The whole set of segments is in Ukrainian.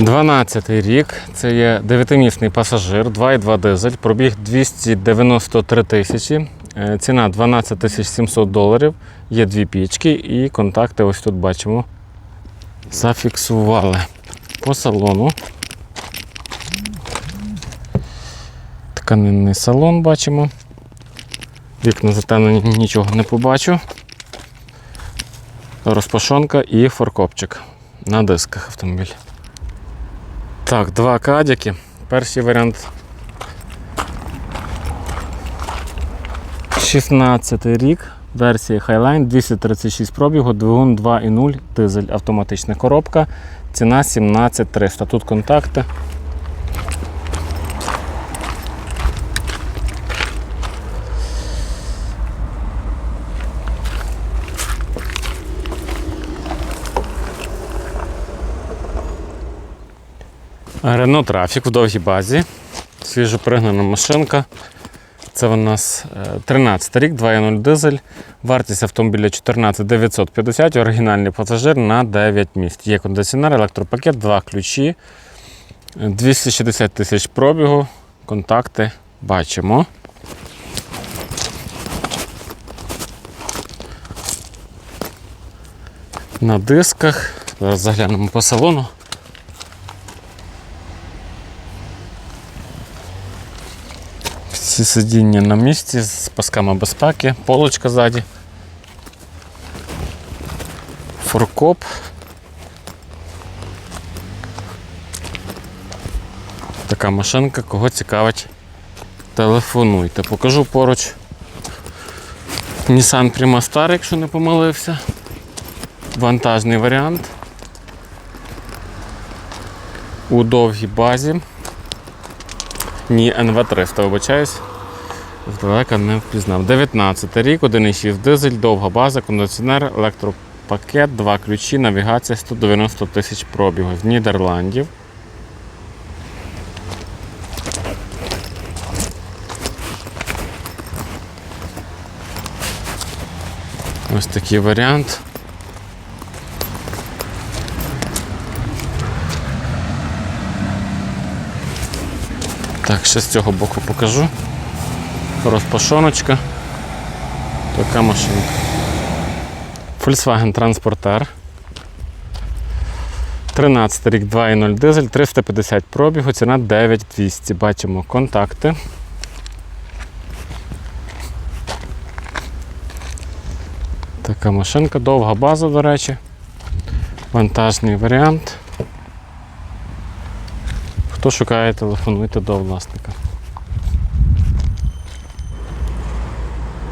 12 рік, це є 9-місний пасажир, 2,2 дизель, пробіг 293 тисячі, е, ціна 12 тисяч 700 доларів, є дві пічки і контакти ось тут бачимо. Зафіксували по салону. Тканинний салон бачимо. Вікна затемнені, нічого не побачу. Розпашонка і форкопчик на дисках автомобіль. Так, два кадіки. Перший варіант. 16 рік. Версія Highline 236 пробігу, двигун 2.0, дизель, автоматична коробка. Ціна 17300. Тут контакти. Рено Трафік в довгій базі. Свіжо пригнана машинка. Це у нас е, 13 рік, 2.0 дизель. Вартість автомобіля 14 950, оригінальний пасажир на 9 місць. Є кондиціонер, електропакет, два ключі, 260 тисяч пробігу. Контакти бачимо. На дисках. Зараз заглянемо по салону. Всі сидіння на місці з пасками безпеки, полочка ззаді. Форкоп. Така машинка, кого цікавить, телефонуйте. Покажу поруч Nissan Prima Star, якщо не помилився. Вантажний варіант. У довгій базі. Ні, НВ300, вибачаюсь. Здалека не впізнав. 19 рік, 1,6 дизель, довга база, кондиціонер, електропакет, два ключі, навігація 190 тисяч пробігу з Нідерландів. Ось такий варіант. Так, ще з цього боку покажу. Розпашоночка. Така машинка. Volkswagen Transporter. 13 рік 2.0 дизель, 350 пробігу, ціна 9200. Бачимо контакти. Така машинка, довга база, до речі. Вантажний варіант. Хто шукає, телефонуйте до власника.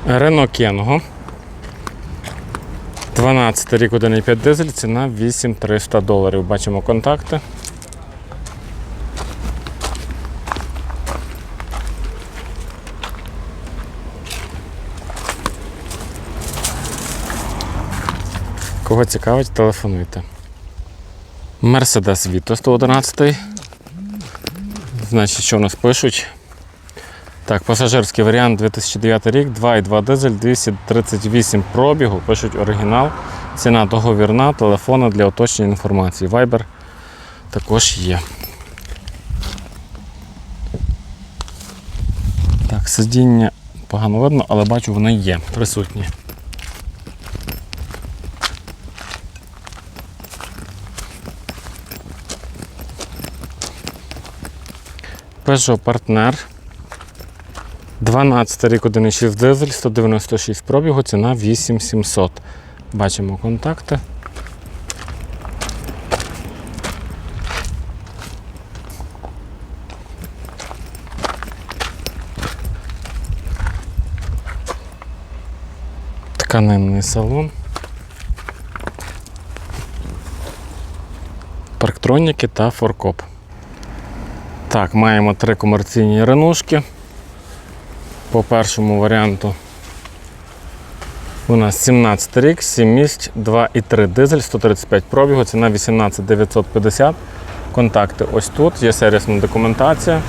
Рено Кенго. 12 рік 1,5 дизель, ціна 8300 доларів. Бачимо контакти. Кого цікавить, телефонуйте. Mercedes Vito 111. Значить, що в нас пишуть? Так, пасажирський варіант 2009 рік, 2,2 дизель, 238 пробігу, пишуть оригінал. Ціна договірна, телефони для уточнення інформації. Viber також є. Так, сидіння погано видно, але бачу, вони є присутні. Peugeot Partner 12 рік 1,6 дизель, 196 пробігу, ціна 8700. Бачимо контакти. Тканинний салон. Парктроніки та форкоп. Так, маємо три комерційні ренушки. По першому варіанту у нас 17 рік, 7 місць, 2,3 дизель, 135 пробігу, ціна 18 950. Контакти ось тут, є сервісна документація.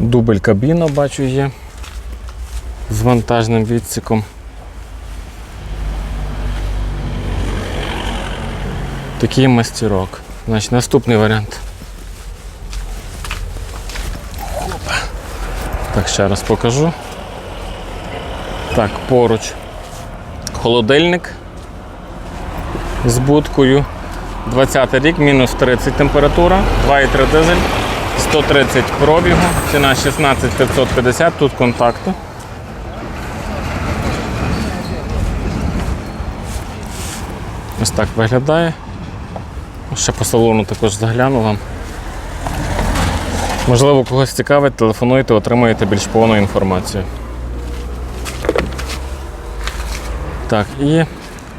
Дубль кабіна бачу є з вантажним відсіком. Такий мастерок. Значить, наступний варіант. Так, ще раз покажу. Так, поруч холодильник з будкою. 20 рік, мінус 30 температура, 2,3 дизель, 130 пробігу, ціна 16 550, тут контакти. Ось так виглядає. Ще по салону також загляну вам. Можливо, когось цікавить, телефонуйте, отримаєте більш повну інформацію. Так, і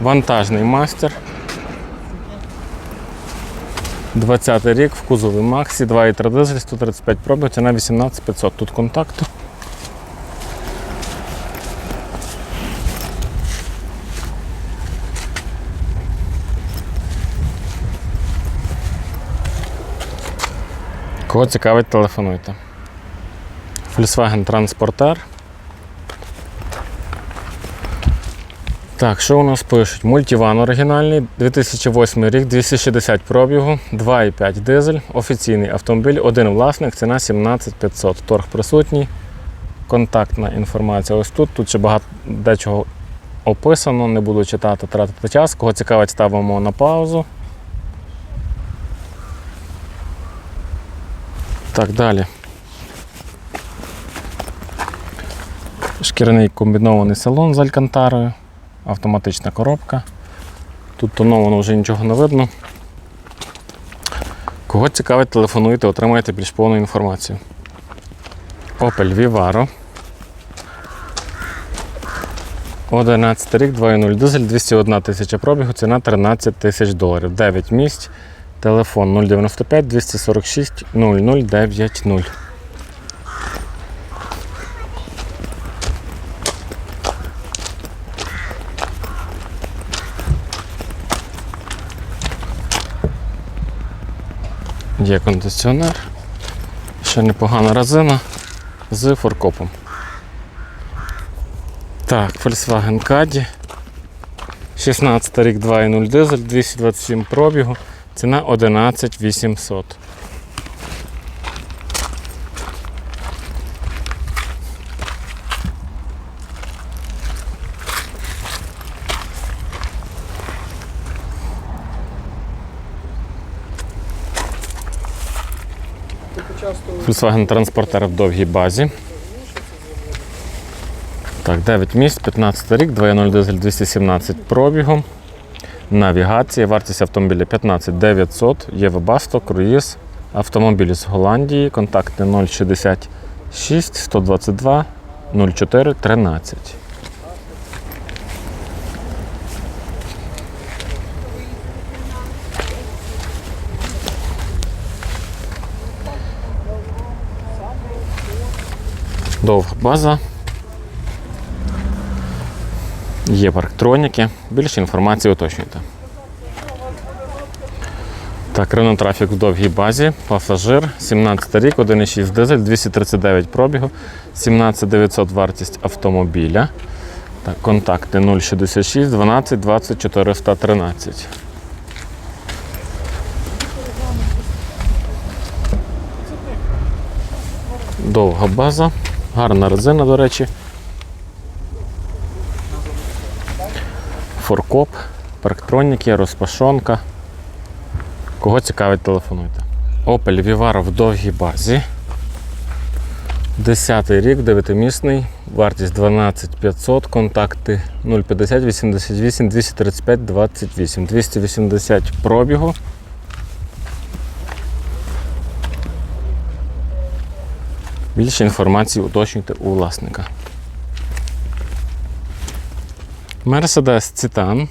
вантажний мастер. 20 рік в кузові Максі, 2,3 дизель, 135 пробів, ціна 18500. Тут контакти. Кого цікавить, телефонуйте. Volkswagen Transporter. Так, що у нас пишуть? Мультиван оригінальний, 2008 рік, 260 пробігу, 2,5 дизель, офіційний автомобіль, один власник, ціна 17500. Торг присутній. Контактна інформація ось тут. Тут ще багато дечого описано, не буду читати, тратити час. Кого цікавить, ставимо на паузу. Так, далі. Шкіряний комбінований салон з алькантарою, автоматична коробка. Тут тоновано вже нічого не видно. Кого цікавить, телефонуйте, отримаєте більш повну інформацію. Opel Vivaro. 11 рік, 2.0 дизель, 201 тисяча пробігу, ціна 13 тисяч доларів. 9 місць. Телефон 095 246 0090. Є кондиціонер. Ще непогана резина з форкопом. Так, Volkswagen Caddy. 16 рік 2.0 дизель, 227 пробігу. Ціна 11 800. Volkswagen Transporter в довгій базі. Так, 9 місць, 15 рік, 2.0 дизель 217 пробігом. Навігація, вартість автомобіля 15 900, є круїз, автомобіль з Голландії, контакти 066 122 04 13. Довга база. Є парктроніки. Більше інформації уточнюйте. Так, Renault Traffic в довгій базі, пасажир, 17 рік, 1,6 дизель, 239 пробігу, 17900 вартість автомобіля. Так, контакти 066 12 20 413. Довга база, гарна резина, до речі. Форкоп парктроніки, розпашонка. Кого цікавить, телефонуйте. Opel Vivaro в довгій базі. 10 рік, 9-місний, вартість 12 500, контакти 050 88 235 28, 280 пробігу. Більше інформації уточнюйте у власника. Mercedes Citan,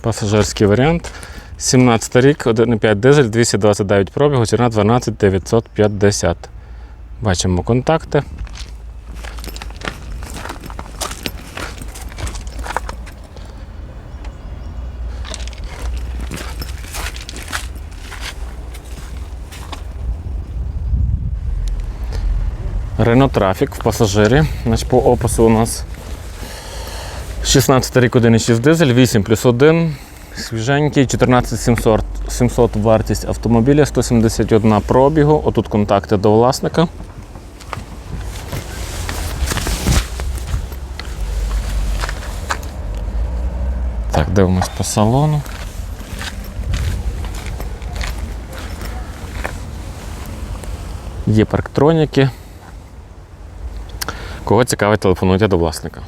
пасажирський варіант. 17 рік, 1,5 дизель, 229 пробігу, ціна 12 950. Бачимо контакти. Renault Traffic в пасажирі. Значить, по опису у нас 16 рік 1,6 дизель, 8 плюс 1. Свіженький, 14 700, 700 вартість автомобіля, 171 пробігу. Отут контакти до власника. Так, дивимось по салону. Є парктроніки. Кого цікавить, телефонуйте до власника.